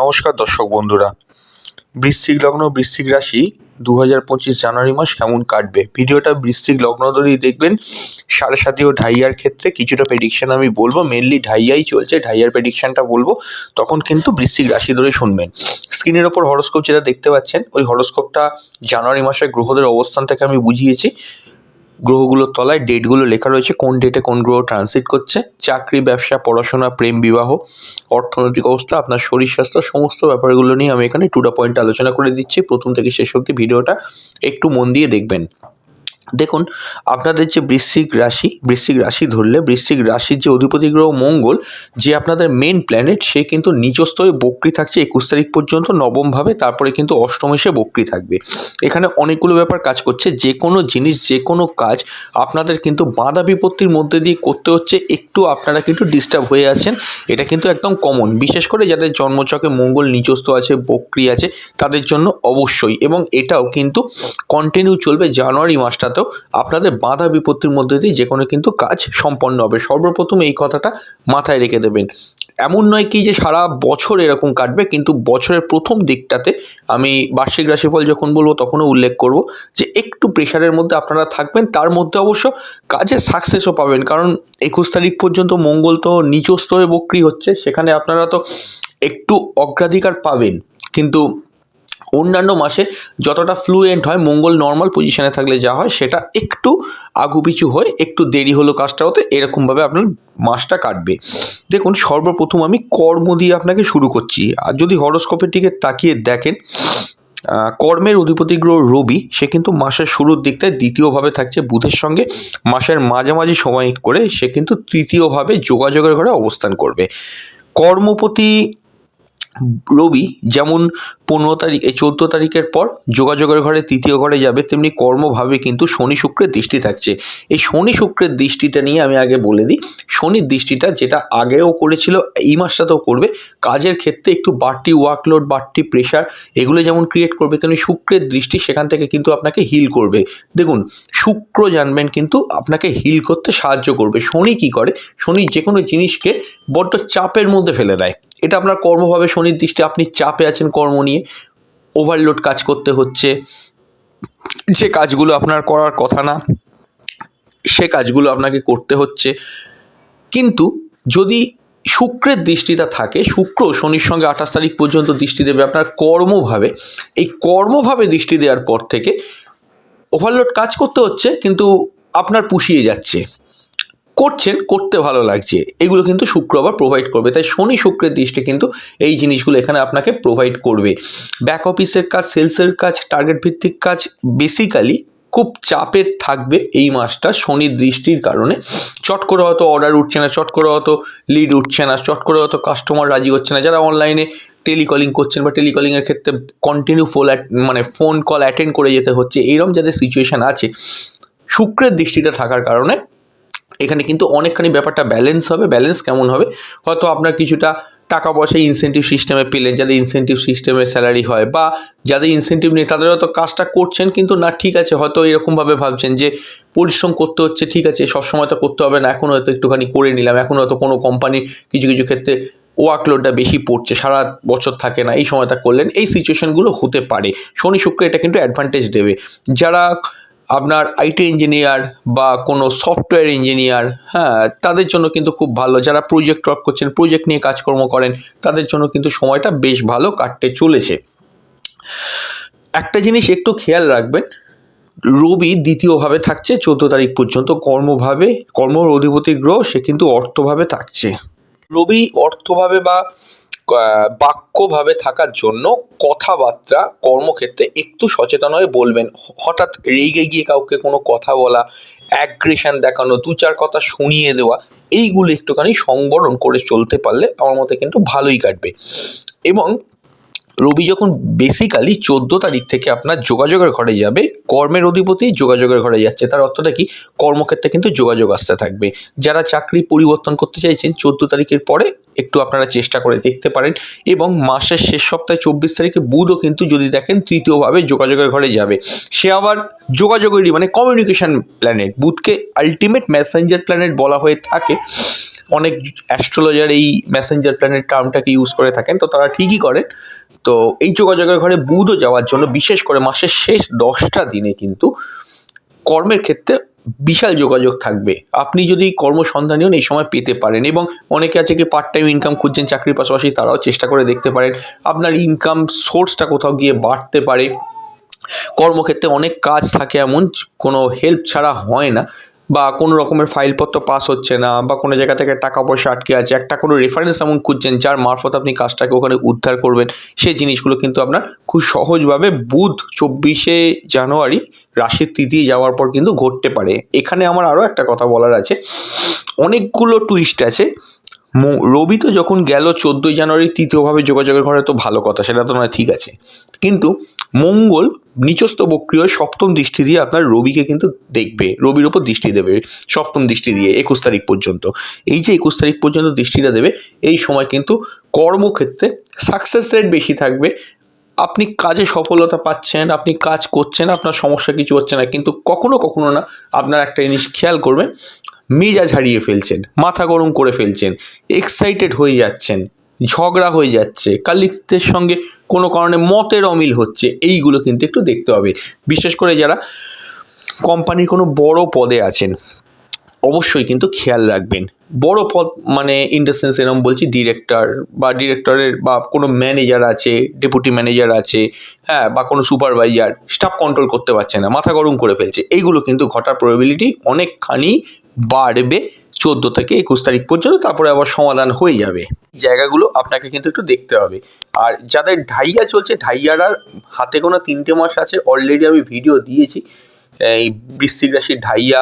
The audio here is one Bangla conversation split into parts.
নমস্কার দর্শক বন্ধুরা। বৃশ্চিক লগ্ন, বৃশ্চিক রাশি দু হাজার পঁচিশ জানুয়ারি মাস কেমন কাটবে? ভিডিওটা বৃশ্চিক লগ্ন ধরেই দেখবেন। সাড়ে সাথী ও ঢাইয়ার ক্ষেত্রে কিছুটা প্রেডিকশান আমি বলব। মেনলি ঢাইয়াই চলছে, ঢাইয়ার প্রেডিকশানটা বলব। তখন কিন্তু বৃশ্চিক রাশি ধরে শুনবেন। স্ক্রিনের ওপর হরস্কোপ যেটা দেখতে পাচ্ছেন, ওই হরস্কোপটা জানুয়ারি মাসের গ্রহদের অবস্থান থেকে আমি বুঝিয়েছি। গ্রহগুলোর তলায় ডেটগুলো লেখা রয়েছে, কোন ডেটে কোন গ্রহ ট্রানজিট করছে, চাকরি, ব্যবসা, পড়াশোনা, প্রেম, বিবাহ, অর্থনৈতিক অবস্থা, আপনার শরীর স্বাস্থ্য, সমস্ত ব্যাপারগুলো নিয়ে আমি এখানে টু পয়েন্ট আলোচনা করে দিচ্ছি। প্রথম থেকে শেষ অবধি ভিডিওটা একটু মন দিয়ে দেখবেন। দেখুন, আপনাদের যে বৃশ্চিক রাশি বৃশ্চিক রাশি ধরলে, বৃশ্চিক রাশির যে অধিপতি গ্রহ মঙ্গল, যে আপনাদের মেন প্ল্যানেট সে কিন্তু নিজস্ব হয়ে বক্রি থাকছে একুশ তারিখ পর্যন্ত, নবমভাবে, তারপরে কিন্তু অষ্টম এসে বক্রি থাকবে। এখানে অনেকগুলো ব্যাপার কাজ করছে যে কোনো জিনিস যে কোনো কাজ আপনাদের কিন্তু বাধা বিপত্তির মধ্যে দিয়ে করতে হচ্ছে, একটু আপনারা কিন্তু ডিস্টার্ব হয়ে আছেন, এটা কিন্তু একদম কমন বিশেষ করে যাদের জন্মচকে মঙ্গল নিজস্ব আছে, বক্রি আছে, তাদের জন্য অবশ্যই, এবং এটাও কিন্তু কন্টিনিউ চলবে জানুয়ারি মাসটাতেও। আপনাদের বাধা বিপত্তির মধ্যে দিয়ে যে কোনো কিন্তু কাজ সম্পন্ন হবে। সর্বপ্রথম এই কথাটা মাথায় রেখে দেবেন। এমন নয় কি যে সারা বছর এরকম কাটবে, কিন্তু বছরের প্রথম দিকটাতে আমি বার্ষিক রাশিফল যখন বলব তখনও উল্লেখ করব যে একটু প্রেশারের মধ্যে আপনারা থাকবেন। তার মধ্যে অবশ্য কাজে সাকসেসও পাবেন। কারণ একুশ তারিখ পর্যন্ত মঙ্গল তো নিচস্থ হয়ে বক্রি হচ্ছে, সেখানে আপনারা তো একটু অগ্রাধিকার পাবেন। কিন্তু অন্যান্য মাসে যতটা ফ্লুয়েন্ট হয়, মঙ্গল নর্মাল পজিশনে থাকলে যা হয়, সেটা একটু আগুপিছু হয়ে, একটু দেরি হলো কাজটা হতে, এরকমভাবে আপনার মাসটা কাটবে। দেখুন, সর্বপ্রথম আমি কর্ম দিয়ে আপনাকে শুরু করছি। আর যদি হরস্কোপের দিকে তাকিয়ে দেখেন কর্মের অধিপতি গ্রহ রবি, সে কিন্তু মাসের শুরুর দিকটায় দ্বিতীয়ভাবে থাকছে বুধের সঙ্গে। মাসের মাঝামাঝি সময় করে সে কিন্তু তৃতীয়ভাবে যোগাযোগের ঘরে অবস্থান করবে। কর্মপতি রবি যেমন পনেরো তারিখ, এই চোদ্দ তারিখের পর যোগাযোগের ঘরে তৃতীয় ঘরে যাবে, তেমনি কর্মভাবে কিন্তু শনি শুক্রের দৃষ্টি থাকছে। এই শনি শুক্রের দৃষ্টিটা নিয়ে আমি আগে বলে দিই, শনির দৃষ্টিটা যেটা আগেও করেছিল, এই মাসটাতেও করবে। কাজের ক্ষেত্রে একটু বাড়তি ওয়ার্কলোড বাড়তি প্রেশার এগুলো যেমন ক্রিয়েট করবে, তেমনি শুক্রের দৃষ্টি সেখান থেকে কিন্তু আপনাকে হিল করবে। দেখুন, শুক্র জানবেন কিন্তু আপনাকে হিল করতে সাহায্য করবে। শনি কি করে? শনি যে কোনো জিনিসকে বড্ড চাপের মধ্যে ফেলে দেয়। এটা আপনার কর্মভাবে শনির দৃষ্টি, আপনি চাপে আছেন কর্ম নিয়ে ওভারলোড কাজ করতে হচ্ছে। যে কাজগুলো আপনার করার কথা না, সে কাজগুলো আপনাকে করতে হচ্ছে। কিন্তু যদি শুক্রের দৃষ্টিটা থাকে, শুক্র শনির সঙ্গে আঠাশ তারিখ পর্যন্ত দৃষ্টি দেবে আপনার কর্মভাবে। এই কর্মভাবে দৃষ্টি দেওয়ার পর থেকে ওভারলোড কাজ করতে হচ্ছে, কিন্তু আপনার পুষিয়ে যাচ্ছে। করছেন, করতে ভালো লাগছে। এগুলো কিন্তু শুক্র আবার প্রোভাইড করবে। তাই শনি শুক্রের দৃষ্টি কিন্তু এই জিনিসগুলো এখানে আপনাকে প্রোভাইড করবে। ব্যাক অফিসের কাজ সেলসের কাজ টার্গেট ভিত্তিক কাজ বেসিক্যালি খুব চাপের থাকবে এই মাসটা শনির দৃষ্টির কারণে। চট করে হয়তো অর্ডার উঠছে না, চট করে হয়তো লিড উঠছে না, চট করে হয়তো কাস্টমার রাজি হচ্ছে না। যারা অনলাইনে টেলিকলিং করছেন বা টেলিকলিংয়ের ক্ষেত্রে কন্টিনিউ ফোল মানে ফোন কল অ্যাটেন্ড করে যেতে হচ্ছে এইরকম যাদের সিচুয়েশান আছে, শুক্রের দৃষ্টিটা থাকার কারণে এখানে কিন্তু অনেকখানি ব্যাপারটা ব্যালেন্স হবে ব্যালেন্স কেমন হবে? হয়তো আপনার কিছুটা টাকা পয়সা ইনসেন্টিভ সিস্টেমে পেলেন, যাদের ইনসেন্টিভ সিস্টেমে স্যালারি হয় বা যাদের ইনসেন্টিভ নেই তাদের হয়তো কাজটা করছেন কিন্তু না, ঠিক আছে, হয়তো এরকমভাবে ভাবছেন যে পরিশ্রম করতে হচ্ছে, ঠিক আছে, সবসময় তো করতে হবে না, এখন হয়তো একটুখানি করে নিলাম, এখন হয়তো কোনো কোম্পানির কিছু কিছু ক্ষেত্রে ওয়ার্কলোডটা বেশি পড়ছে, সারা বছর থাকে না, এই সময়টা করলেন, এই সিচুয়েশনগুলো হতে পারে। শনি শুক্র এটা কিন্তু অ্যাডভান্টেজ দেবে। যারা আপনার আইটি ইঞ্জিনিয়ার বা কোনো সফটওয়্যার ইঞ্জিনিয়ার হ্যাঁ তাদের জন্য কিন্তু খুব ভালো। যারা প্রজেক্ট ওয়ার্ক করছেন প্রজেক্ট নিয়ে কাজকর্ম করেন, তাদের জন্য কিন্তু সময়টা বেশ ভালো কাটতে চলেছে। একটা জিনিস একটু খেয়াল রাখবেন, রবি দ্বিতীয়ভাবে থাকছে, চোদ্দ তারিখ পর্যন্ত কর্মভাবে কর্ম অধিপতি গ্রহ, সে কিন্তু অর্থভাবে থাকছে। রবি অর্থভাবে বা বাক্যভাবে থাকার জন্য কথাবার্তা কর্মক্ষেত্রে একটু সচেতন হয়ে বলবেন। হঠাৎ রেগে গিয়ে কাউকে কোনো কথা বলা অ্যাগ্রেশন দেখানো, দু চার কথা শুনিয়ে দেওয়া, এইগুলো একটুখানি সংবরণ করে চলতে পারলে আমার মতে কিন্তু ভালোই কাটবে। এবং রবি যখন বেসিক্যালি চোদ্দ তারিখ থেকে আপনার যোগাযোগের ঘরে যাবে, কর্মের অধিপতি যোগাযোগের ঘরে যাচ্ছে, তার অর্থটা কি? কর্মক্ষেত্রে কিন্তু যোগাযোগ আসতে থাকবে। যারা চাকরি পরিবর্তন করতে চাইছেন, চোদ্দ তারিখের পরে একটু আপনারা চেষ্টা করে দেখতে পারেন এবং মাসের শেষ সপ্তাহে চব্বিশ তারিখে বুধও কিন্তু যদি দেখেন তৃতীয়ভাবে যোগাযোগের ঘরে যাবে। সে আবার যোগাযোগেরই মানে কমিউনিকেশন প্ল্যানেট বুধকে আলটিমেট মেসেঞ্জার প্ল্যানেট বলা হয়ে থাকে। অনেক অ্যাস্ট্রোলজার এই মেসেঞ্জার প্ল্যানেট টার্মটাকে ইউজ করে থাকেন, তো তারা ঠিকই করেন। তো এই যোগাযোগের ঘরে বুধও যাওয়ার জন্য বিশেষ করে মাসের শেষ দশটা দিনে কিন্তু কর্মের ক্ষেত্রে বিশাল যোগাযোগ থাকবে। আপনি যদি কর্মসন্ধানী হন এই সময় পেতে পারেন এবং অনেকে আছে কি পার্ট টাইম ইনকাম খুঁজছেন, চাকরির পাশাপাশি তারাও চেষ্টা করে দেখতে পারেন। আপনার ইনকাম সোর্সটা কোথাও গিয়ে বাড়তে পারে। কর্মক্ষেত্রে অনেক কাজ থাকে এমন, কোনো হেল্প ছাড়া হয় না। বা কোনো রকমের ফাইলপত্র পাস হচ্ছে না বা কোনো জায়গা থেকে টাকা পয়সা আটকে আছে, একটা কোনো রেফারেন্স এমন খুঁজছেন যার মারফত আপনি কাজটাকে ওখানে উদ্ধার করবেন, সেই জিনিসগুলো কিন্তু আপনার খুব সহজভাবে বুধ চব্বিশে জানুয়ারি রাশির তিথি যাওয়ার পর কিন্তু ঘটতে পারে। এখানে আমার আরও একটা কথা বলার আছে। অনেকগুলো টুইস্ট আছে। রবি তো যখন গেল চোদ্দোই জানুয়ারি তৃতীয়ভাবে যোগাযোগের ঘরে, তো ভালো কথা, সেটা তো নয়, ঠিক আছে। কিন্তু মঙ্গল নিচস্থ বক্রিয় সপ্তম দৃষ্টি দিয়ে আপনার রবিকে কিন্তু দেখবে, রবির ওপর দৃষ্টি দেবে, সপ্তম দৃষ্টি দিয়ে, একুশ তারিখ পর্যন্ত। এই যে একুশ তারিখ পর্যন্ত দৃষ্টিটা দেবে, এই সময় কিন্তু কর্মক্ষেত্রে সাকসেস রেট বেশি থাকবে। আপনি কাজে সফলতা পাচ্ছেন, আপনি কাজ করছেন, আপনার সমস্যা কিছু হচ্ছে না, কিন্তু কখনো কখনো না আপনার একটা জিনিস খেয়াল করবেন মেজাজ হারিয়ে ফেলছেন, মাথা গরম করে ফেলছেন এক্সাইটেড হয়ে যাচ্ছেন, ঝগড়া হয়ে যাচ্ছে কালিকদের সঙ্গে কোনো কারণে মতের অমিল হচ্ছে, এইগুলো কিন্তু একটু দেখতে হবে। বিশেষ করে যারা কোম্পানির কোনো বড় পদে আছেন, অবশ্যই কিন্তু খেয়াল রাখবেন। বড় পদ মানে ইন দ্য সেন্স এরকম বলছি ডিরেক্টর বা ডিরেক্টরের বা কোনো ম্যানেজার আছে ডেপুটি ম্যানেজার আছে হ্যাঁ বা কোনো সুপারভাইজার স্টাফ কন্ট্রোল করতে পারছে না, মাথা গরম করে ফেলছে, এইগুলো কিন্তু ঘটার প্রবাবিলিটি অনেকখানি বাড়বে চোদ্দ থেকে একুশ তারিখ পর্যন্ত, তারপরে আবার সমাধান হয়ে যাবে। জায়গাগুলো আপনাকে কিন্তু একটু দেখতে হবে। আর যাদের ঢাইয়া চলছে, ঢাইয়ারা হাতে গোনা তিনটে মাস আছে অলরেডি আমি ভিডিও দিয়েছি। এই বৃশ্চিক রাশির ঢাইয়া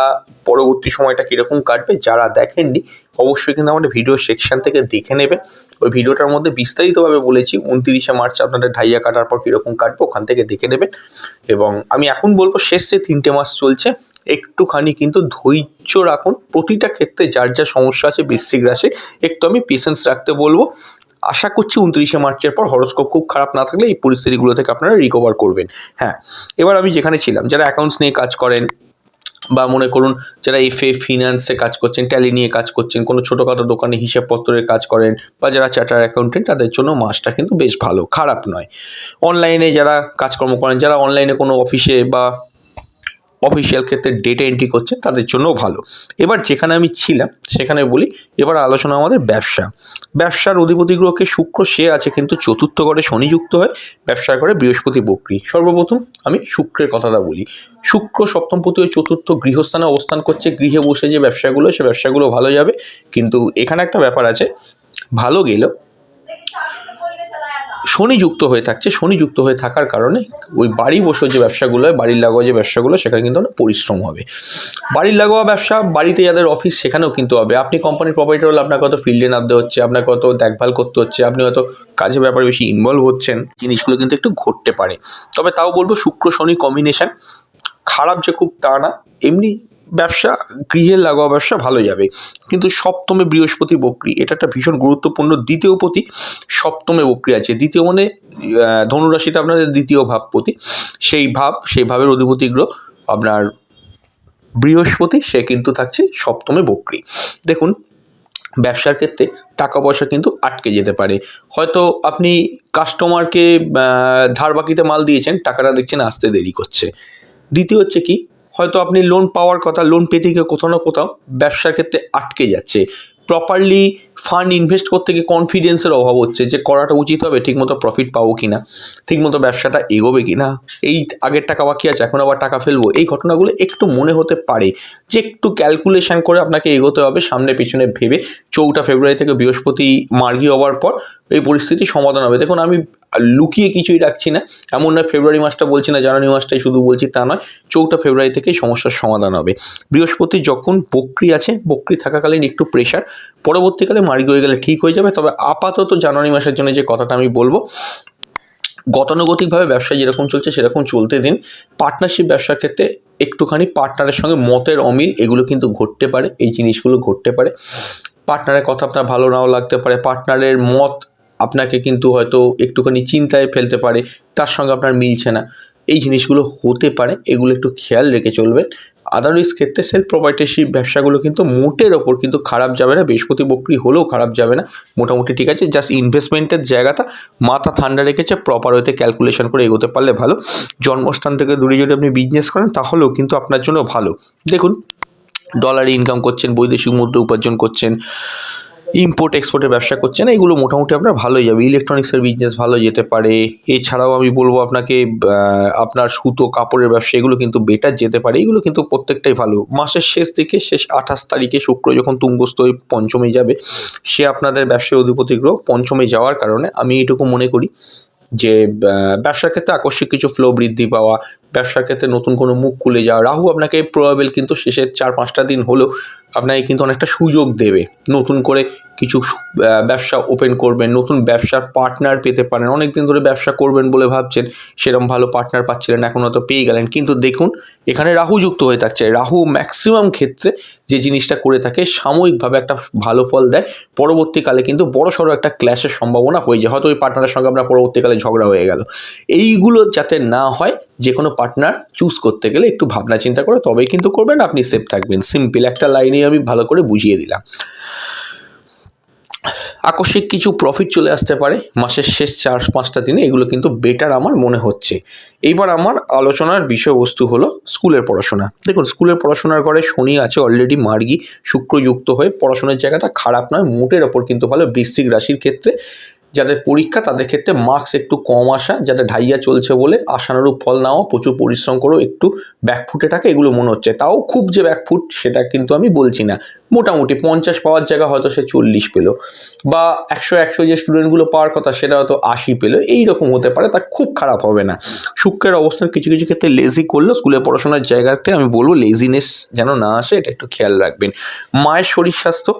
পরবর্তী সময়টা কীরকম কাটবে, যারা দেখেননি, অবশ্যই কিন্তু আমাদের ভিডিও সেকশন থেকে দেখে নেবেন। ওই ভিডিওটার মধ্যে বিস্তারিতভাবে বলেছি, উনত্রিশে মার্চ আপনাদের ঢাইয়া কাটার পর কীরকম কাটবে, ওখান থেকে দেখে নেবেন। এবং আমি এখন বলব, শেষ তিনটে মাস চলছে একটুখানি কিন্তু ধৈর্য রাখুন। প্রতিটা ক্ষেত্রে যার যা সমস্যা আছে, বৃশ্চিক রাশি, একটু আমি পেশেন্স রাখতে বলব। আশা করছি উনত্রিশে মার্চের পর হরস্কোপ খুব খারাপ না থাকলে এই পরিস্থিতিগুলো থেকে আপনারা রিকভার করবেন। হ্যাঁ এবার আমি যেখানে ছিলাম, যারা অ্যাকাউন্টস নিয়ে কাজ করেন বা মনে করুন যারা এফএ ফিনান্সে কাজ করছেন ট্যালি নিয়ে কাজ করছেন, কোনো ছোটোখাটো দোকানে হিসাবপত্রের কাজ করেন বা যারা চার্টার অ্যাকাউন্টেন্ট তাদের জন্য মাসটা কিন্তু বেশ ভালো, খারাপ নয়। অনলাইনে যারা কাজকর্ম করেন, যারা অনলাইনে কোনো অফিসে বা অফিসিয়াল ক্ষেত্রে ডেটা এন্ট্রি করছে, তাদের জন্যও ভালো। এবার যেখানে আমি ছিলাম, সেখানে বলি, এবার আলোচনা আমাদের ব্যবসা। ব্যবসার অধিপতি গ্রহকে শুক্র, সে আছে কিন্তু চতুর্থ ঘরে শনি যুক্ত হয় ব্যবসার ঘরে বৃহস্পতি বক্রী। সর্বপ্রথম আমি শুক্রের কথাটা বলি। শুক্র সপ্তমপতি ওই চতুর্থ গৃহস্থানে অবস্থান করছে, গৃহে বসে যে ব্যবসাগুলো, সে ব্যবসাগুলো ভালো যাবে। কিন্তু এখানে একটা ব্যাপার আছে, ভালো গেলেও শনি যুক্ত হয়ে থাকছে শনি যুক্ত হয়ে থাকার কারণে ওই বাড়ি বসে যে ব্যবসাগুলো হয়, বাড়ির লাগোয়া যে ব্যবসাগুলো, সেখানে কিন্তু অনেক পরিশ্রম হবে। বাড়ির লাগোয়া ব্যবসা, বাড়িতে যাদের অফিস সেখানেও কিন্তু হবে। আপনি কোম্পানির প্রপাইটার হলে আপনাকে হয়তো ফিল্ডে নামতে হচ্ছে, আপনাকে হয়তো দেখভাল করতে হচ্ছে, আপনি হয়তো কাজের ব্যাপারে বেশি ইনভলভ হচ্ছেন, জিনিসগুলো কিন্তু একটু ঘটতে পারে। তবে তাও বলব শুক্র শনি কম্বিনেশান খারাপ যে খুব তা না, এমনি ব্যবসা, গৃহের লাগোয়া ব্যবসা ভালো যাবে। কিন্তু সপ্তমে বৃহস্পতি বক্রি, এটা একটা ভীষণ গুরুত্বপূর্ণ দ্বিতীয় পতি সপ্তমে বক্রী আছে। দ্বিতীয় মানে ধনুরাশিটা আপনাদের দ্বিতীয় ভাবপতি সেই ভাব, সেই ভাবের অধিপতি গ্রহ আপনার বৃহস্পতি, সে কিন্তু থাকছে সপ্তমে বক্রি। দেখুন, ব্যবসার ক্ষেত্রে টাকা পয়সা কিন্তু আটকে যেতে পারে। হয়তো আপনি কাস্টমারকে ধার বাকিতে মাল দিয়েছেন, টাকাটা দেখছেন আসতে দেরি করছে। দ্বিতীয় হচ্ছে কি হয়তো আপনি লোন পাওয়ার কথা লোন পেতে গিয়ে কোথাও না কোথাও ব্যবসার ক্ষেত্রে আটকে যাচ্ছে। প্রপারলি ফান্ড ইনভেস্ট করতে গিয়ে কনফিডেন্সের অভাব হচ্ছে যে করাটা উচিত হবে, ঠিকমতো প্রফিট পাবো কি না ঠিকমতো ব্যবসাটা এগোবে কি না এই আগের টাকা বাকি আছে, এখন আবার টাকা ফেলব। এই ঘটনাগুলো একটু মনে হতে পারে যে একটু ক্যালকুলেশন করে আপনাকে এগোতে হবে, সামনে পিছনে ভেবে চৌঠা ফেব্রুয়ারি থেকে বৃহস্পতি মার্গি হওয়ার পর এই পরিস্থিতি সমাধান হবে। দেখুন, আমি লুকিয়ে কিছুই রাখছি না, এমন নয় ফেব্রুয়ারি মাসটা বলছি না, জানুয়ারি মাসটাই শুধু বলছি তা নয়, চৌঠা ফেব্রুয়ারি থেকেই সমস্যার সমাধান হবে। বৃহস্পতি যখন বক্রি আছে, বক্রি থাকাকালীন একটু প্রেশার পরবর্তীকালে মার্গী হয়ে গেলে ঠিক হয়ে যাবে। তবে আপাতত জানুয়ারি মাসের জন্য যে কথাটা আমি বলব, গতানুগতিকভাবে ব্যবসা যেরকম চলছে সেরকম চলতে দিন। পার্টনারশিপ ব্যবসার ক্ষেত্রে একটুখানি পার্টনারের সঙ্গে মতের অমিল, এগুলো কিন্তু ঘটতে পারে, এই জিনিসগুলো ঘটতে পারে। পার্টনারের কথা আপনার ভালো নাও লাগতে পারে, পার্টনারের মত আপনাকে কিন্তু হয়তো একটুখানি চিন্তায় ফেলতে পারে, তার সঙ্গে আপনার মিলছে না। এই জিনিসগুলো হতে পারে, এগুলো একটু খেয়াল রেখে চলবেন। আদারওয়াইজ ক্ষেত্রে সেলফ প্রপার্টিশিপ ব্যবসাগুলো কিন্তু মোটের ওপর কিন্তু খারাপ যাবে না, বৃহস্পতি বকরি হলেও খারাপ যাবে না। মোটামুটি ঠিক আছে জাস্ট ইনভেস্টমেন্টের জায়গাটা মাথা ঠান্ডা রেখেছে প্রপার ওয়েতে ক্যালকুলেশন করে এগোতে পারলে ভালো। জন্মস্থান থেকে দূরে যদি আপনি বিজনেস করেন, তাহলেও কিন্তু আপনার জন্য ভালো। দেখুন ডলারে ইনকাম করছেন, বৈদেশিক মুদ্রা উপার্জন করছেন ইম্পোর্ট এক্সপোর্টের ব্যবসা করছেন, এগুলো মোটামুটি আপনার ভালোই যাবে। ইলেকট্রনিক্সের বিজনেস ভালো যেতে পারে। এছাড়াও আমি বলব আপনাকে আপনার সুতো, কাপড়ের ব্যবসা, এগুলো কিন্তু বেটার যেতে পারে। এগুলো কিন্তু প্রত্যেকটাই ভালো। মাসের শেষ দিকে শেষ আঠাশ তারিখে শুক্র যখন তুঙ্গস্থ হয়ে পঞ্চমে যাবে, সে আপনাদের ব্যবসায় অধিপতি গ্রহ পঞ্চমে যাওয়ার কারণে আমি এটুকু মনে করি যে ব্যবসার ক্ষেত্রে আকস্মিক কিছু ফ্লো বৃদ্ধি পাওয়া, ব্যবসার ক্ষেত্রে নতুন কোনো মুখ খুলে যাওয়া। রাহু আপনাকে প্রবাবেল কিন্তু শেষের চার পাঁচটা দিন হলেও আপনাকে কিন্তু অনেকটা সুযোগ দেবে। নতুন করে কিছু ব্যবসা ওপেন করবেন, নতুন ব্যবসার পার্টনার পেতে পারেন অনেক দিন ধরে ব্যবসা করবেন বলে ভাবছেন সেরকম ভালো পার্টনার পাচ্ছিলেন, এখন হয়তো পেয়ে গেলেন। কিন্তু দেখুন, এখানে রাহু যুক্ত হয়ে থাকছে। রাহু ম্যাক্সিমাম ক্ষেত্রে যে জিনিসটা করে থাকে, সাময়িকভাবে একটা ভালো ফল দেয়। পরবর্তীকালে কিন্তু বড় সড়ো একটা ক্ল্যাশের সম্ভাবনা হয়ে যায়। হয়তো ওই পার্টনারের সঙ্গে আপনার পরবর্তীকালে ঝগড়া হয়ে গেল। এইগুলো যাতে না হয় যে কোনো পার্টনার চুজ করতে গেলে একটু ভাবনা চিন্তা করে, তবেই কিন্তু করবেন, আপনি সেফ থাকবেন। সিম্পল একটা লাইনে আমি ভালো করে বুঝিয়ে দিলাম। আকস্মিক কিছু প্রফিট চলে আসতে পারে। মাসের শেষ চার, পাঁচটা দিনে এগুলো কিন্তু বেটার আমার মনে হচ্ছে। এইবার আমার আলোচনার বিষয়বস্তু হলো স্কুলের পড়াশোনা। দেখুন, স্কুলের পড়াশোনার ঘরে শনি আছে অলরেডি মার্গি, শুক্রযুক্ত হয়ে পড়াশোনার জায়গাটা খারাপ নয়, মোটের ওপর কিন্তু ভালো, বৃশ্চিক রাশির ক্ষেত্রে যাদের পরীক্ষা, তাদের ক্ষেত্রে মার্কস একটু কম আসা, যাদের ঢাইয়া চলছে বলে আশানুরূপ ফল নাও, প্রচুর পরিশ্রম করেও একটু ব্যাকফুটে থাকে, এগুলো মনে হচ্ছে। তাও খুব যে ব্যাকফুট সেটা কিন্তু আমি বলছি না। মোটামুটি পঞ্চাশ পাওয়ার জায়গা হয়তো সে চল্লিশ পেল। বা একশো একশো যে স্টুডেন্টগুলো পাওয়ার কথা, সেটা হয়তো আশি পেল। এইরকম হতে পারে, তা খুব খারাপ হবে না। শুক্রের অবস্থান কিছু কিছু ক্ষেত্রে লেজি করলেও স্কুলে পড়াশোনার জায়গাতে, আমি বলব লেজিনেস যেন না আসে, এটা একটু খেয়াল রাখবেন। মায়ের শরীর স্বাস্থ্য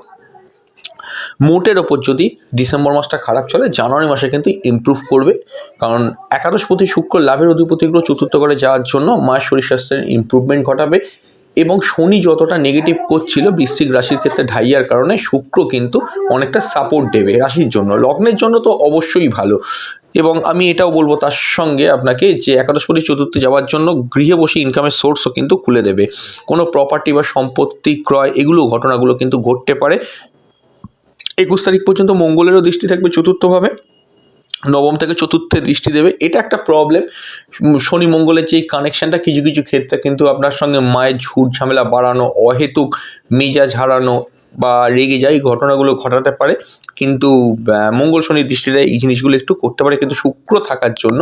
মোটের ওপর যদি ডিসেম্বর মাসটা খারাপ চলে, জানুয়ারি মাসে কিন্তু ইমপ্রুভ করবে। কারণ একাদশপতি শুক্র লাভের অধিপতি গ্রহ চতুর্থ করে যাওয়ার জন্য মায়ের শরীর স্বাস্থ্যের ইমপ্রুভমেন্ট ঘটাবে এবং শনি যতটা নেগেটিভ করছিল বৃশ্চিক রাশির ক্ষেত্রে ঢাইয়ার কারণে শুক্র কিন্তু অনেকটা সাপোর্ট দেবে রাশির জন্য। লগ্নের জন্য তো অবশ্যই ভালো। এবং আমি এটাও বলব তার সঙ্গে আপনাকে যে একাদশপতি চতুর্থে যাওয়ার জন্য গৃহে বসে ইনকামের সোর্সও কিন্তু খুলে দেবে। কোনো প্রপার্টি বা সম্পত্তি ক্রয়, এগুলো ঘটনাগুলো কিন্তু ঘটতে পারে। একুশ তারিখ পর্যন্ত মঙ্গলেরও দৃষ্টি থাকবে চতুর্থভাবে, নবম থেকে চতুর্থে দৃষ্টি দেবে। এটা একটা প্রবলেম শনি মঙ্গলের যে কানেকশানটা কিছু কিছু ক্ষেত্রে কিন্তু আপনার সঙ্গে মায়ের ঝুট ঝামেলা বাড়ানো, অহেতুক মেজাজ হারানো বা রেগে যায় এই ঘটনাগুলো ঘটাতে পারে। কিন্তু মঙ্গল শনির দৃষ্টিতে এই জিনিসগুলো একটু করতে পারে। কিন্তু শুক্র থাকার জন্য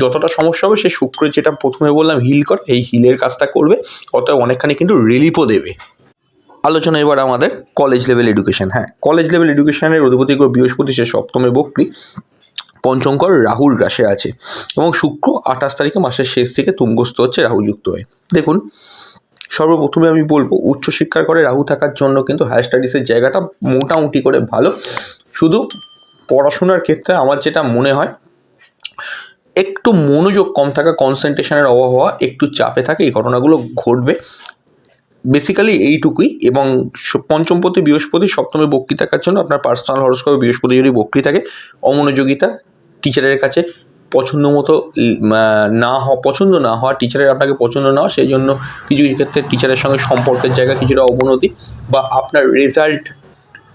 যতটা সমস্যা হবে, সে শুক্র যেটা প্রথমে বললাম হিল কর, এই হিলের কাজটা করবে। অতএব অনেকখানি কিন্তু রিলিফও দেবে। আলোচনা এবার আমাদের কলেজ লেভেল এডুকেশন হ্যাঁ। কলেজ লেভেল এডুকেশনের অধিপতি বৃহস্পতি, সে সপ্তমে বক্রী। পঞ্চমকর রাহুর গ্রাসে আছে এবং শুক্র আঠাশ তারিখে মাসের শেষ থেকে তুঙ্গস্থ হচ্ছে রাহু যুক্ত হয়ে। দেখুন, সর্বপ্রথমে আমি বলব উচ্চশিক্ষার করে রাহু থাকার জন্য কিন্তু হায়ার স্টাডিজের জায়গাটা মোটামুটি করে ভালো। শুধু পড়াশোনার ক্ষেত্রে আমার যেটা মনে হয়, একটু মনোযোগ কম থাকা কনসেন্ট্রেশনের অভাব হওয়া, একটু চাপে থাকে, এই ঘটনাগুলো ঘটবে। বেসিক্যালি এইটুকুই এবং পঞ্চমপতি, বৃহস্পতি, সপ্তমে বক্রি থাকার জন্য আপনার পার্সোনাল হরস্কোপে বৃহস্পতি যদি বক্রি থাকে, অমনোযোগিতা টিচারের কাছে পছন্দ মতো না হওয়া, পছন্দ না হওয়া টিচারের আপনাকে পছন্দ না হওয়া সেই জন্য কিছু কিছু ক্ষেত্রে টিচারের সঙ্গে সম্পর্কের জায়গা কিছুটা অবনতি বা আপনার রেজাল্ট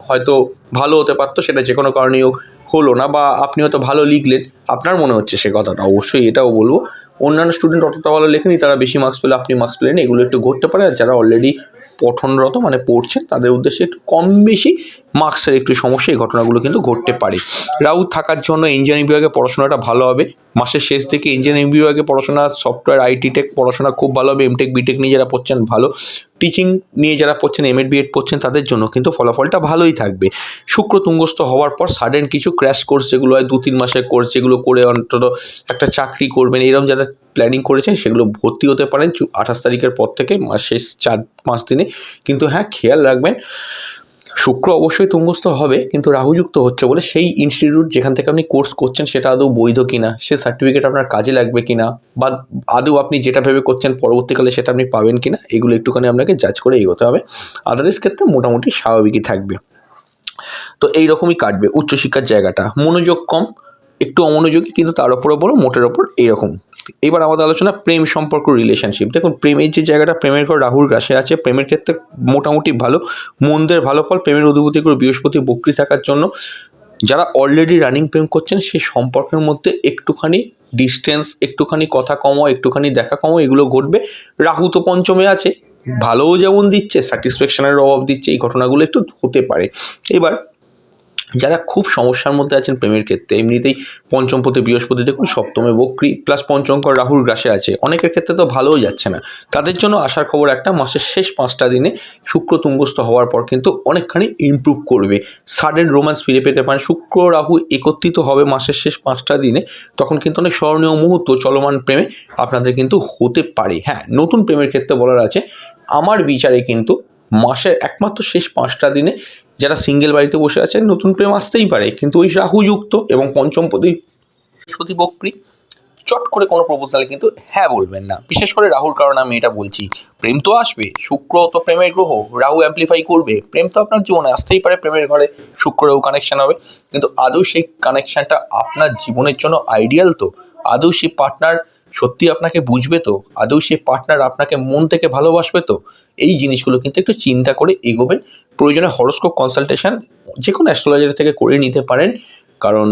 হয়তো ভালো হতে পারতো, সেটা যে কোনো কারণেই হলো না বা আপনি হয়তো ভালো লিখলেন, আপনার মনে হচ্ছে সে কথাটা, অবশ্যই এটাও বলব। অন্যান্য স্টুডেন্ট অতটা ভালো লেখেনি, তারা বেশি মার্কস পেলে আপনি মার্কস পেলেন, এগুলো একটু ঘটতে পারে। আর যারা অলরেডি পঠনরত মানে পড়ছে তাদের উদ্দেশ্যে একটু কম বেশি মার্কসের একটু সমস্যা, এই ঘটনাগুলো কিন্তু ঘটতে পারে। রাহু থাকার জন্য ইঞ্জিনিয়ারিং বিভাগে পড়াশোনাটা ভালো হবে। মাসের শেষ থেকে ইঞ্জিনিয়ারিং বিভাগে পড়াশোনা সফটওয়্যার আইটি টেক পড়াশোনা খুব ভালো হবে। এমটেক বিটেক নিয়ে যারা পড়ছেন, ভালো। টিচিং নিয়ে যারা পড়ছেন এমএড বিএড পড়ছেন, তাদের জন্য কিন্তু ফলাফলটা ভালোই থাকবে। শুক্র তুঙ্গস্থ হওয়ার পর সাডেন কিছু ক্র্যাশ কোর্স যেগুলো হয় দু তিন মাসের কোর্স যেগুলো করে অন্তত একটা চাকরি করবেন এরকম যারা প্ল্যানিং করেছেন, সেগুলো ভর্তি হতে পারেন। আঠাশ তারিখের পর থেকে শেষ চার, পাঁচ দিনে। কিন্তু হ্যাঁ খেয়াল রাখবেন শুক্র অবশ্যই তুঙ্গস্থ হবে, কিন্তু রাহুযুক্ত হচ্ছে বলে সেই ইনস্টিটিউট যেখান থেকে আপনি কোর্স করছেন সেটা আদৌ বৈধ কিনা, সে সার্টিফিকেট আপনার কাজে লাগবে কিনা, বা আদৌ আপনি যেটা ভেবে করছেন পরবর্তীকালে সেটা আপনি পাবেন কিনা, এগুলো একটুখানি আপনাকে জাজ করে এগোতে হবে। আদারওয়াইজ ক্ষেত্রে মোটামুটি স্বাভাবিকই থাকবে। তো এইরকমই কাটবে উচ্চশিক্ষার জায়গাটা। মনোযোগ কম একটু অমনোযোগী, কিন্তু তার উপরে বলো, মোটের ওপর এইরকম এবার আমাদের আলোচনা প্রেম সম্পর্ক রিলেশনশিপ দেখুন প্রেমের যে জায়গাটা, প্রেমের ঘর রাহুর গ্রাসে আছে, প্রেমের ক্ষেত্রে মোটামুটি ভালো, মন্দের ভালো ফল, প্রেমের অধিপতি করে বৃহস্পতি বক্রি থাকার জন্য। যারা অলরেডি রানিং প্রেম করছেন, সেই সম্পর্কের মধ্যে একটুখানি ডিস্টেন্স একটুখানি কথা কমো একটুখানি দেখা কমো এগুলো ঘটবে। রাহু তো পঞ্চমে আছে, ভালোও যেমন দিচ্ছে স্যাটিসফ্যাকশনের অভাব দিচ্ছে, এই ঘটনাগুলো একটু হতে পারে। এবার যারা খুব সমস্যার মধ্যে আছেন প্রেমের ক্ষেত্রে, এমনিতেই পঞ্চমপতি বৃহস্পতি, দেখুন সপ্তমে বক্রি প্লাস পঞ্চমকর রাহুর গ্রাসে আছে। অনেকের ক্ষেত্রে তো ভালোও যাচ্ছে না। তাদের জন্য আসার খবর একটা, মাসের শেষ পাঁচটা দিনে শুক্র তুঙ্গস্থ হওয়ার পর কিন্তু অনেকখানি ইমপ্রুভ করবে। সাডেন রোম্যান্স ফিরে পেতে পারেন। শুক্র রাহু একত্রিত হবে মাসের শেষ পাঁচটা দিনে, তখন কিন্তু অনেক স্মরণীয় মুহূর্ত, চলমান প্রেমে আপনাদের কিন্তু হতে পারে। হ্যাঁ নতুন প্রেমের ক্ষেত্রে বলার আছে, আমার বিচারে কিন্তু মাসের একমাত্র শেষ পাঁচটা দিনে যারা সিঙ্গেল বাড়িতে বসে আছেন, নতুন প্রেম আসতেই পারে। কিন্তু ওই রাহুযুক্ত এবং পঞ্চমপতি বৃহস্পতি বক্রি চট করে কোনো প্রপোজালে কিন্তু হ্যাঁ বলবেন না। বিশেষ করে রাহুর কারণে আমি এটা বলছি। প্রেম তো আসবে, শুক্র তো প্রেমের গ্রহ, রাহু অ্যাম্প্লিফাই করবে। প্রেম তো আপনার জীবনে আসতেই পারে, প্রেমের ঘরে শুক্র রাহু কানেকশন হবে। কিন্তু আদৌ সেই কানেকশানটা আপনার জীবনের জন্য আইডিয়াল তো? আদৌ সেই পার্টনার সত্যি আপনাকে বুঝবে তো? আদৌ সে পার্টনার আপনাকে মন থেকে ভালোবাসবে তো? এই জিনিসগুলো কিন্তু একটু চিন্তা করে এগোবেন। প্রয়োজনে হরস্কোপ কনসালটেশন যে কোনো অ্যাস্ট্রোলজার থেকে করে নিতে পারেন। কারণ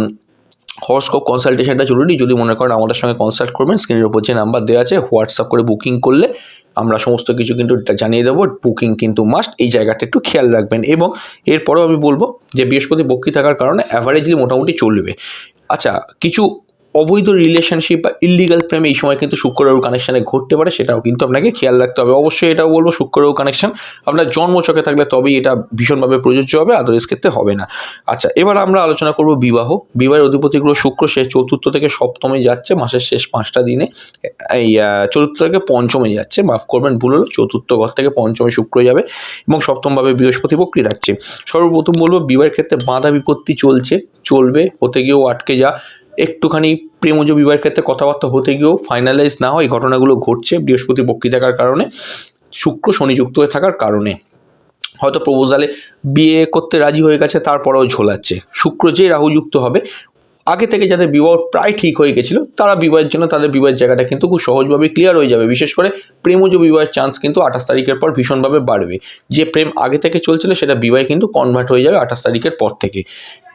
হরস্কোপ কনসালটেশনটা জরুরি। যদি মনে করেন আমাদের সঙ্গে কনসাল্ট করবেন স্ক্রিনের উপর যে নাম্বার দেওয়া আছে হোয়াটসঅ্যাপ করে বুকিং করলে আমরা সমস্ত কিছু কিন্তু জানিয়ে দেবো। বুকিং কিন্তু মাস্ট এই জায়গাটা একটু খেয়াল রাখবেন। এবং এরপরেও আমি বলব যে বৃহস্পতি বক্রি থাকার কারণে অ্যাভারেজলি মোটামুটি চলবে। আচ্ছা কিছু অবৈধ রিলেশনশিপ বা ইলিগাল প্রেম এই সময় কিন্তু শুক্রবাবু কানেকশানে ঘটতে পারে, সেটাও কিন্তু আপনাকে খেয়াল রাখতে হবে। অবশ্যই এটাও বলব শুক্রবাবু কানেকশান আপনার জন্মচকে থাকলে তবেই এটা ভীষণভাবে প্রযোজ্য হবে আদার্স ক্ষেত্রে হবে না। আচ্ছা এবার আমরা আলোচনা করব বিবাহ। বিবাহের অধিপতিগুলো শুক্র শেষ চতুর্থ থেকে সপ্তমে যাচ্ছে, মাসের শেষ পাঁচটা দিনে। এই চতুর্থ থেকে পঞ্চমে যাচ্ছে, মাফ করবেন, ভুল হলো, চতুর্থ ঘর থেকে পঞ্চমে শুক্র যাবে এবং সপ্তমভাবে বৃহস্পতি বক্রি থাকছে। সর্বপ্রথম বলব বিবাহের ক্ষেত্রে বাধা বিপত্তি চলছে চলবে, হতে গিয়েও আটকে যা। একটুখানি প্রেমজ বিবাহের ক্ষেত্রে কথাবার্তা হতে গিয়েও ফাইনালাইজ না হয় ঘটনাগুলো ঘটছে বৃহস্পতি বক্রি থাকার কারণে, শুক্র শনিযুক্ত হয়ে থাকার কারণে। হয়তো প্রপোজালে বিয়ে করতে রাজি হয়ে গেছে, তারপরেও ঝোলাচ্ছে। শুক্র যে রাহুযুক্ত হবে আগে থেকে যাদের বিবাহ প্রায় ঠিক হয়ে গেছিল, তারা বিবাহের জন্য তাদের বিবাহের জায়গাটা কিন্তু খুব সহজভাবে ক্লিয়ার হয়ে যাবে। বিশেষ করে প্রেমজ বিবাহের চান্স কিন্তু আঠাশ তারিখের পর ভীষণভাবে বাড়বে। যে প্রেম আগে থেকে চলছিল, সেটা বিবাহে কিন্তু কনভার্ট হয়ে যাবে আঠাশ তারিখের পর থেকে।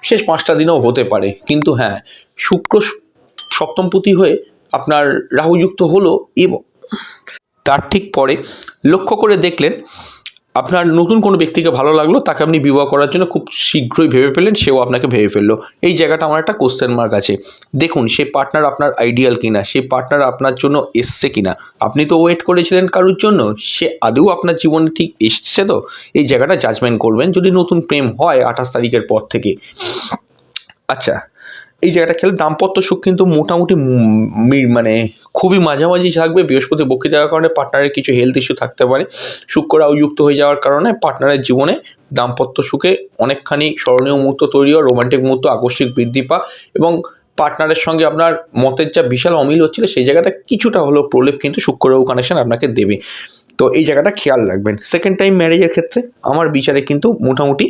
শেষ পাঁচটা দিনেও হতে পারে, কিন্তু হ্যাঁ শুক্র সপ্তমপতি হয়ে আপনার রাহুযুক্ত হলো এবং তার ঠিক পরে লক্ষ্য করে দেখলেন আপনার নতুন কোনো ব্যক্তিকে ভালো লাগল, তাকে আপনি বিবাহ করার জন্য খুব শীঘ্রই ভেবে ফেললেন, সেও আপনাকে ভেবে ফেলল। এই জায়গাটা আমার একটা কোশ্চেন মার্ক আছে। দেখুন, সে পার্টনার আপনার আইডিয়াল কিনা সেই পার্টনার আপনার জন্য এসছে কিনা, আপনি তো ওয়েট করেছিলেন কারোর জন্য, সে আদৌ আপনার জীবনে ঠিক এসছে তো? এই জায়গাটা জাজমেন্ট করবেন। যদি নতুন প্রেম হয় আঠাশ তারিখের পর থেকে। আচ্ছা এই জায়গাটা খেলে দাম্পত্য সুখ কিন্তু মোটামুটি মানে খুবই মাঝামাঝি থাকবে। বৃহস্পতি বক্রি দেওয়ার কারণে পার্টনারের কিছু হেলথ ইস্যু থাকতে পারে। শুক্ররাও যুক্ত হয়ে যাওয়ার কারণে পার্টনারের জীবনে দাম্পত্য সুখে অনেকখানি স্মরণীয় মুহূর্ত তৈরি হয় রোমান্টিক মুহূর্ত, আকস্মিক বৃদ্ধি পা এবং পার্টনারের সঙ্গে আপনার মতের যা বিশাল অমিল হচ্ছিল, সেই জায়গাটা কিছুটা হলেও প্রলেপ কিন্তু শুক্ররাও কানেকশন আপনাকে দেবে। তো এই জায়গাটা খেয়াল রাখবেন। সেকেন্ড টাইম ম্যারেজের ক্ষেত্রে আমার বিচারে কিন্তু মোটামুটি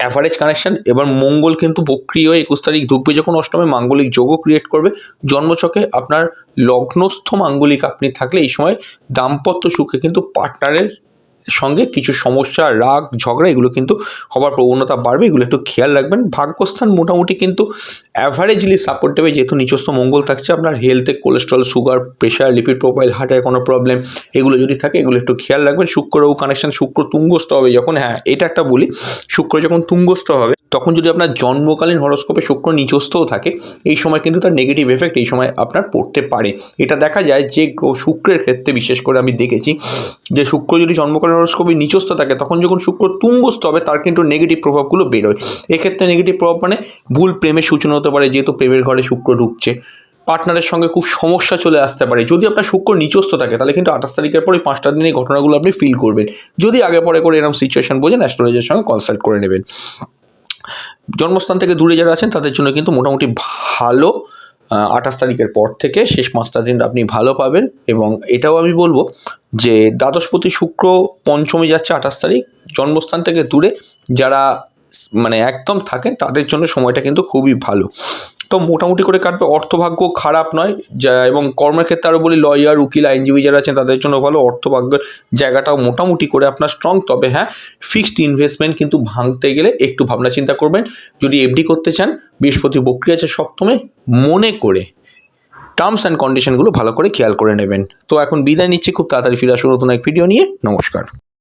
অ্যাভারেজ কানেকশন এবার মঙ্গল কিন্তু বক্রিয় একুশ তারিখ ঢুকবে যখন অষ্টমে মাঙ্গলিক যোগও ক্রিয়েট করবে। জন্মছকে আপনার লগ্নস্থ মাঙ্গলিক আপনি থাকলে এই সময় দাম্পত্য সুখে কিন্তু পার্টনারের সঙ্গে কিছু সমস্যা, রাগ, ঝগড়া এগুলো কিন্তু হবার প্রবণতা বাড়বে। এগুলো একটু খেয়াল রাখবেন। ভাগ্যস্থান মোটামুটি কিন্তু অ্যাভারেজলি সাপোর্ট দেবে যেহেতু নিচস্থ মঙ্গল থাকছে, আপনার হেলথে cholesterol sugar pressure lipid profile হার্টের কোনো প্রবলেম এগুলো যদি থাকে, এগুলো একটু খেয়াল রাখবেন। শুক্র ও কানেকশন শুক্র তুঙ্গস্থ হবে যখন হ্যাঁ এটা একটা বলি, শুক্র যখন তুঙ্গস্থ হবে তখন যদি আপনার জন্মকালীন হরস্কোপে শুক্র নিচস্থও থাকে, এই সময় কিন্তু তার নেগেটিভ এফেক্ট এই সময় আপনার পড়তে পারে। এটা দেখা যায় যে শুক্রের ক্ষেত্রে বিশেষ করে আমি দেখেছি যে শুক্র যদি জন্মকালীন হরস্কোপে নিচস্থ থাকে, তখন যখন শুক্র তুঙ্গস্থ হবে, তার কিন্তু নেগেটিভ প্রভাবগুলো বেরোয়। এক্ষেত্রে নেগেটিভ প্রভাব মানে ভুল প্রেমের সূচনা হতে পারে, যেহেতু প্রেমের ঘরে শুক্র ঢুকছে। পার্টনারের সঙ্গে খুব সমস্যা চলে আসতে পারে। যদি আপনার শুক্র নিচস্থ থাকে, তাহলে কিন্তু আঠাশ তারিখের পরে পাঁচটা দিনে ঘটনাগুলো আপনি ফিল করবেন। যদি আগে পরে করে এরকম সিচুয়েশন বোঝেন অ্যাস্ট্রোলজার সঙ্গে কনসাল্ট করে নেবেন। জন্মস্থান থেকে দূরে যারা আছেন, তাদের জন্য কিন্তু মোটামুটি ভালো আঠাশ তারিখের পর থেকে শেষ পাঁচটা দিন আপনি ভালো পাবেন। এবং এটাও আমি বলব যে দ্বাদশপতি শুক্র পঞ্চমী যাচ্ছে আঠাশ তারিখ। জন্মস্থান থেকে দূরে যারা মানে একদম থাকেন, তাদের জন্য সময়টা কিন্তু খুবই ভালো। তো মোটামুটি করে কাটবে। অর্থভাগ্য খারাপ নয়। যা, এবং কর্মের ক্ষেত্রে আরও বলি, লয়ার, উকিল, আইনজীবী যারা আছেন, তাদের জন্য ভালো। অর্থভাগ্যের জায়গাটাও মোটামুটি করে আপনার স্ট্রং তবে হ্যাঁ ফিক্সড ইনভেস্টমেন্ট কিন্তু ভাঙতে গেলে একটু ভাবনা চিন্তা করবেন। যদি এফডি করতে চান, বৃহস্পতি বক্রি আছে সপ্তমে, মনে করে টার্মস অ্যান্ড কন্ডিশনগুলো ভালো করে খেয়াল করে নেবেন। তো এখন বিদায় নিচ্ছি। খুব তাড়াতাড়ি ফিরে আসব নতুন এক ভিডিও নিয়ে। নমস্কার।